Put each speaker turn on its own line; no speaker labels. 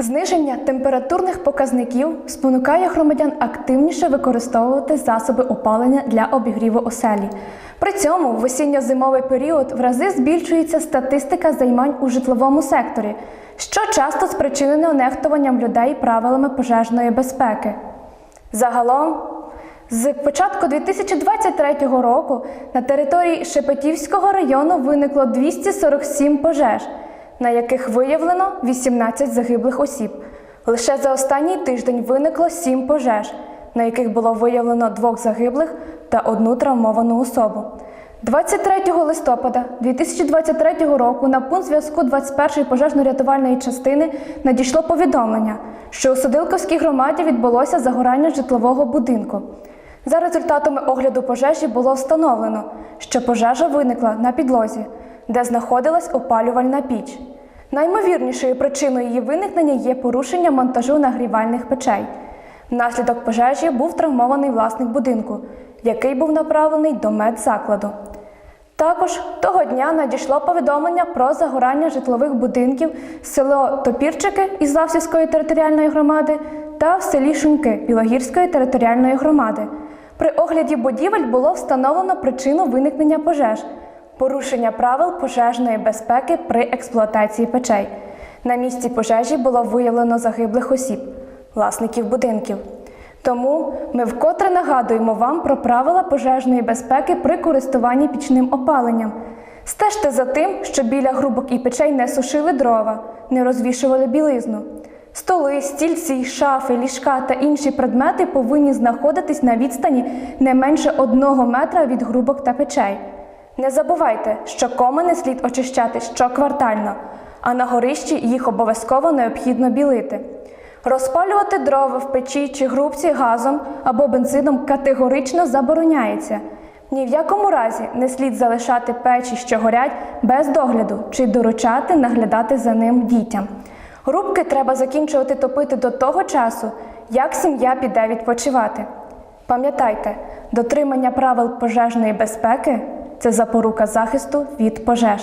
Зниження температурних показників спонукає громадян активніше використовувати засоби опалення для обігріву оселі. При цьому в осінньо-зимовий період в рази збільшується статистика займань у житловому секторі, що часто спричинено нехтуванням людей правилами пожежної безпеки. Загалом, з початку 2023 року на території Шепетівського району виникло 247 пожеж, на яких виявлено 18 загиблих осіб. Лише за останній тиждень виникло 7 пожеж, на яких було виявлено двох загиблих та одну травмовану особу. 23 листопада 2023 року на пункт зв'язку 21-ї пожежно-рятувальної частини надійшло повідомлення, що у Садилковській громаді відбулося загорання житлового будинку. За результатами огляду пожежі було встановлено, що пожежа виникла на підлозі, де знаходилась опалювальна піч. Наймовірнішою причиною її виникнення є порушення монтажу нагрівальних печей. Внаслідок пожежі був травмований власник будинку, який був направлений до медзакладу. Також того дня надійшло повідомлення про загорання житлових будинків в село Топірчики із Лавсівської територіальної громади та в селі Шумки Білогірської територіальної громади. При огляді будівель було встановлено причину виникнення пожеж порушення правил пожежної безпеки при експлуатації печей. На місці пожежі було виявлено загиблих осіб, власників будинків. Тому ми вкотре нагадуємо вам про правила пожежної безпеки при користуванні пічним опаленням. Стежте за тим, щоб біля грубок і печей не сушили дрова, не розвішували білизну. Столи, стільці, шафи, ліжка та інші предмети повинні знаходитись на відстані не менше одного метра від грубок та печей. Не забувайте, що комини слід очищати щоквартально, а на горищі їх обов'язково необхідно білити. Розпалювати дрова в печі чи грубці газом або бензином категорично забороняється. Ні в якому разі не слід залишати печі, що горять, без догляду чи доручати наглядати за ним дітям. Грубки треба закінчувати топити до того часу, як сім'я піде відпочивати. Пам'ятайте, дотримання правил пожежної безпеки це запорука захисту від пожеж.